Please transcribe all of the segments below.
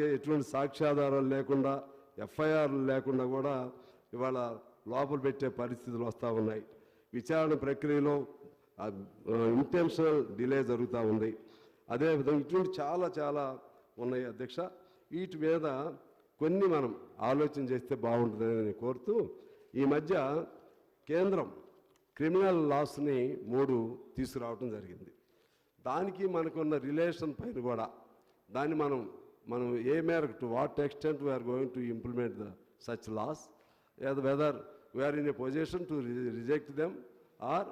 ఎటువంటి సాక్ష్యాధారాలు లేకుండా ఎఫ్ఐఆర్లు లేకుండా కూడా ఇవాళ లోపల పెట్టే పరిస్థితులు వస్తూ ఉన్నాయి. విచారణ ప్రక్రియలో ఇంటెన్షనల్ డిలే జరుగుతూ ఉంది. అదేవిధంగా ఇటువంటి చాలా చాలా ఉన్నాయి అధ్యక్ష. వీటి మీద కొన్ని మనం ఆలోచన చేస్తే బాగుంటుందని నేను కోరుతూ ఈ మధ్య కేంద్రం క్రిమినల్ లాస్ని మూడు తీసుకురావటం జరిగింది. దానికి మనకున్న రిలేషన్ పైన కూడా దాన్ని మనం మనం ఏ మేరకు to what extent we are going to implement the such laws whether we are in a position to reject them or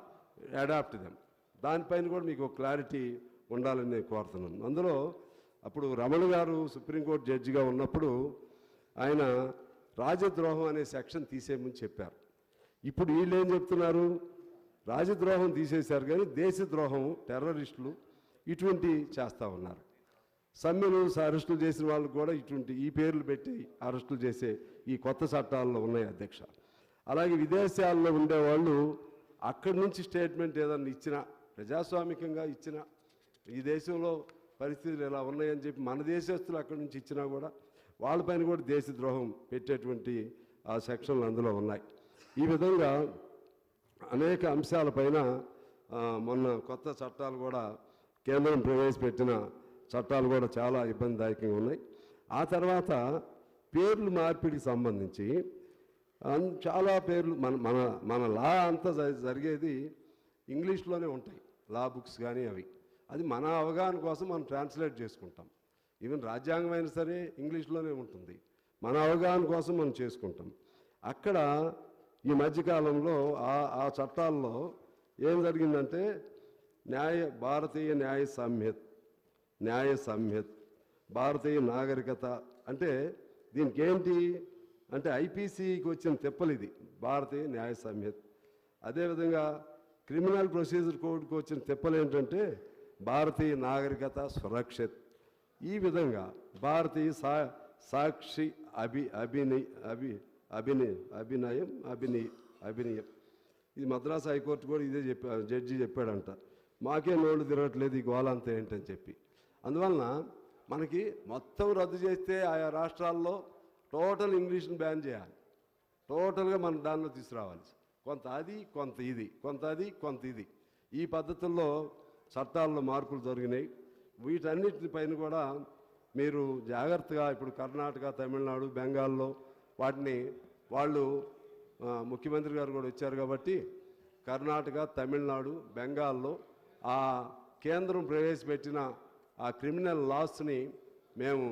adopt them దానిపైన కూడా మీకు క్లారిటీ ఉండాలని నేను కోరుతున్నాను. అందులో అప్పుడు రమణ గారు సుప్రీంకోర్టు జడ్జిగా ఉన్నప్పుడు ఆయన రాజద్రోహం అనే సెక్షన్ తీసేయమని చెప్పారు. ఇప్పుడు వీళ్ళు ఏం చెప్తున్నారు? రాజద్రోహం తీసేశారు కానీ దేశద్రోహం టెర్రరిస్టులు ఇటువంటి చేస్తూ ఉన్నారు. సమ్మెలు అరెస్టులు చేసిన వాళ్ళు కూడా ఇటువంటి ఈ పేర్లు పెట్టి అరెస్టులు చేసే ఈ కొత్త చట్టాల్లో ఉన్నాయి అధ్యక్ష. అలాగే విదేశాల్లో ఉండేవాళ్ళు అక్కడి నుంచి స్టేట్మెంట్ ఏదన్నా ఇచ్చినా ప్రజాస్వామికంగా ఇచ్చిన ఈ దేశంలో పరిస్థితులు ఇలా ఉన్నాయని చెప్పి మన దేశస్తులు అక్కడి నుంచి ఇచ్చినా కూడా వాళ్ళపైన కూడా దేశద్రోహం పెట్టేటువంటి ఆ సెక్షన్లు అందులో ఉన్నాయి. ఈ విధంగా అనేక అంశాలపైన మొన్న కొత్త చట్టాలు కూడా కేంద్రం ప్రవేశపెట్టిన చట్టాలు కూడా చాలా ఇబ్బందిదాయకంగా ఉన్నాయి. ఆ తర్వాత పేర్లు మార్పిడికి సంబంధించి చాలా పేర్లు మన మన మన లా అంతా జరిగేది ఇంగ్లీష్లోనే ఉంటాయి. లా బుక్స్ కానీ అవి. అది మన అవగాహన కోసం మనం ట్రాన్స్లేట్ చేసుకుంటాం. ఈవెన్ రాజ్యాంగం అయినా సరే ఇంగ్లీష్లోనే ఉంటుంది. మన అవగాహన కోసం మనం చేసుకుంటాం. అక్కడ ఈ మధ్యకాలంలో ఆ ఆ చట్టాల్లో ఏం జరిగిందంటే న్యాయ భారతీయ న్యాయ సంహిత న్యాయ సంహిత భారతీయ నాగరికత అంటే దీనికి ఏంటి అంటే ఐపీసీకి వచ్చిన తెప్పలు ఇది భారతీయ న్యాయ సంహిత అదేవిధంగా క్రిమినల్ ప్రొసీజర్ కోడ్కి వచ్చిన తెప్పలు ఏంటంటే భారతీయ నాగరికత సురక్షిత్. ఈ విధంగా భారతీయ సా సాక్షి అభి అభినయ్ అభి అభినయ అభినయం అభినయ అభినయం. ఇది మద్రాసు హైకోర్టు కూడా ఇదే చెప్పా జడ్జి చెప్పాడంట. మాకే నోళ్ళు తిరగట్లేదు ఈ గోళ అంతా ఏంటని చెప్పి. అందువలన మనకి మొత్తం రద్దు చేస్తే ఆయా రాష్ట్రాల్లో టోటల్ ఇంగ్లీష్ని బ్యాన్ చేయాలి. టోటల్గా మనం దానిలో తీసుకురావాలి. కొంత అది కొంత ఇది కొంత అది కొంత ఇది. ఈ పద్ధతుల్లో చట్టాల్లో మార్పులు జరిగినాయి. వీటన్నిటిపైన కూడా మీరు జాగ్రత్తగా ఇప్పుడు కర్ణాటక తమిళనాడు బెంగాల్లో వాటిని వాళ్ళు ముఖ్యమంత్రి గారు కూడా వచ్చారు కాబట్టి కర్ణాటక తమిళనాడు బెంగాల్లో ఆ కేంద్రం ప్రవేశపెట్టిన ఆ క్రిమినల్ లాస్ని మేము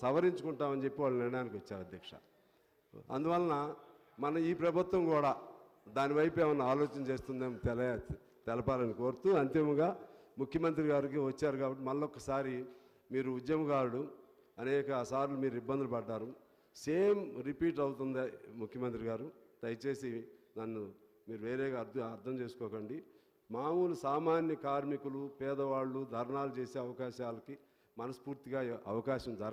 సవరించుకుంటామని చెప్పి వాళ్ళు నిర్ణయానికి వచ్చారు అధ్యక్ష. అందువలన మన ఈ ప్రభుత్వం కూడా దానివైపు ఏమైనా ఆలోచన చేస్తుందేమో తెల తెలపాలని కోరుతూ అంతిమంగా ముఖ్యమంత్రి గారికి వచ్చారు కాబట్టి మళ్ళొకసారి మీరు ఉద్యమగారుడు అనేక సార్లు మీరు ఇబ్బందులు పడ్డారు. సేమ్ రిపీట్ అవుతుంది ముఖ్యమంత్రి గారు. దయచేసి నన్ను మీరు వేరేగా అర్థం అర్థం చేసుకోకండి. మామూలు సామాన్య కార్మికులు పేదవాళ్ళు ధర్నాలు చేసే అవకాశాలకి మనస్ఫూర్తిగా అవకాశం జరగ